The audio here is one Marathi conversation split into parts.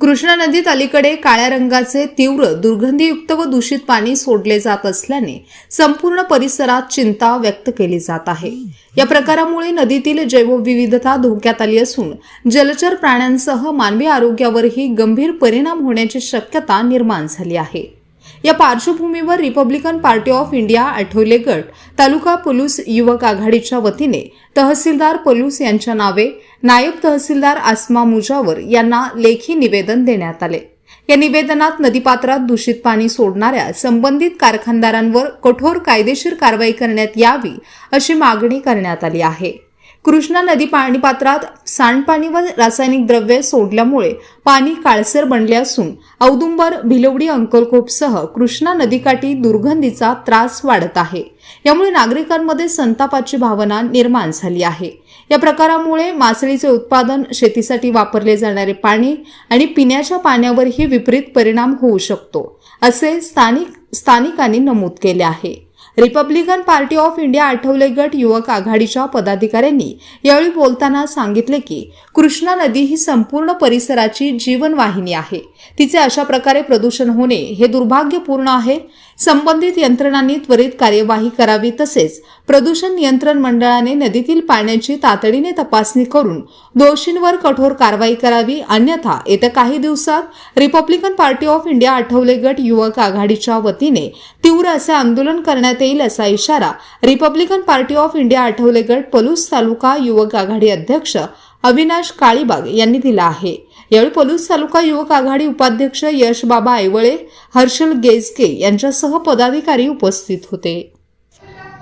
कृष्णा नदीत अलीकडे काळ्या रंगाचे तीव्र दुर्गंधीयुक्त व दूषित पाणी सोडले जात असल्याने संपूर्ण परिसरात चिंता व्यक्त केली जात आहे. या प्रकारामुळे नदीतील जैवविविधता धोक्यात आली असून जलचर प्राण्यांसह मानवी आरोग्यावरही गंभीर परिणाम होण्याची शक्यता निर्माण झाली आहे. या पार्श्वभूमीवर Republican Party of India Athawale गट तालुका पोलूस युवक आघाडीच्या वतीने तहसीलदार पोलूस यांच्या नावे नायब तहसीलदार आसमा मुजावर यांना लेखी निवेदन देण्यात आले. या निवेदनात नदीपात्रात दूषित पाणी सोडणाऱ्या संबंधित कारखानदारांवर कठोर कायदेशीर कारवाई करण्यात यावी अशी मागणी करण्यात आली आहे. कृष्णा नदी पाणीपात्रात सांडपाणी व रासायनिक द्रव्ये सोडल्यामुळे पाणी काळसर बनले असून औदुंबर भिलवडी अंकलकोपसह कृष्णा नदीकाठी दुर्गंधीचा त्रास वाढत आहे. यामुळे नागरिकांमध्ये संतापाची भावना निर्माण झाली आहे. या प्रकारामुळे मासळीचे उत्पादन शेतीसाठी वापरले जाणारे पाणी आणि पिण्याच्या पाण्यावरही विपरीत परिणाम होऊ शकतो असे स्थानिक स्थानिकांनी नमूद केले आहे. Republican Party of India Athawale गट युवक आघाडीच्या पदाधिकाऱ्यांनी यावेळी बोलताना सांगितले की कृष्णा नदी ही संपूर्ण परिसराची जीवनवाहिनी आहे. तिचे अशा प्रकारे प्रदूषण होणे हे दुर्भाग्यपूर्ण आहे. संबंधित यंत्रणांनी त्वरित कार्यवाही करावी तसेच प्रदूषण नियंत्रण मंडळाने नदीतील पाण्याची तातडीने तपासणी करून दोषींवर कठोर कारवाई करावी. अन्यथा येत्या काही दिवसात Republican Party of India Athawale गट युवक आघाडीच्या वतीने तीव्र असे आंदोलन करण्यात येईल. असा इशारा Republican Party of India Athawale गट पलूस तालुका युवक आघाडी अध्यक्ष अविनाश काळीबाग यांनी दिला आहे. यावेळी पलूस तालुका युवक आघाडी उपाध्यक्ष यश बाबा ऐवळे हर्षल गेजके यांच्यासह पदाधिकारी उपस्थित होते.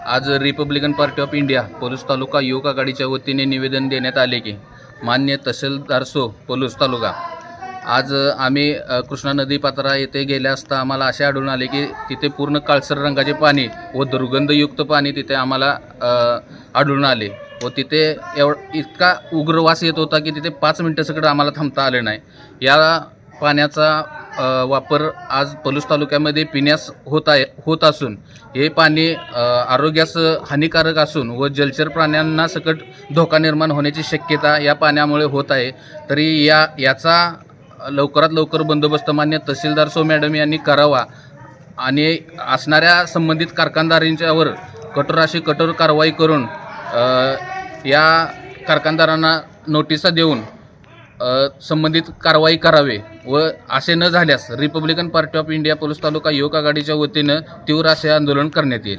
आज Republican Party of India Palus taluka युवक आघाडीच्या वतीने निवेदन देण्यात आले की मान्य तहसीलदार सो पलूस तालुका आज आम्ही कृष्णा नदी पात्रा येथे गेले असता आम्हाला असे आढळून आले की तिथे पूर्ण काळसर रंगाचे पाणी व दुर्गंधयुक्त पाणी तिथे आम्हाला आढळून आले व तिथे एव इतका उग्र वास येत होता की तिथे पाच मिनटं आम्हाला थांबता आले नाही. या पाण्याचा वापर आज पलूस तालुक्यामध्ये पिण्यास होत आहे होत असून हे पाणी आरोग्यास हानिकारक असून व जलचर प्राण्यांना सकट धोका निर्माण होण्याची शक्यता या पाण्यामुळे होत आहे. तरी या याचा लवकरात लवकर बंदोबस्त मान्य तहसीलदार सो मॅडम यांनी करावा आणि असणाऱ्या संबंधित कारखानदारांच्यावर कठोर अशी कठोर कारवाई करून या कारखानदारांना नोटिसा देऊन संबंधित कारवाई करावे व असे न झाल्यास Republican Party of India Palus taluka युवक आघाडीच्या वतीनं तीव्र असे आंदोलन करण्यात येईल.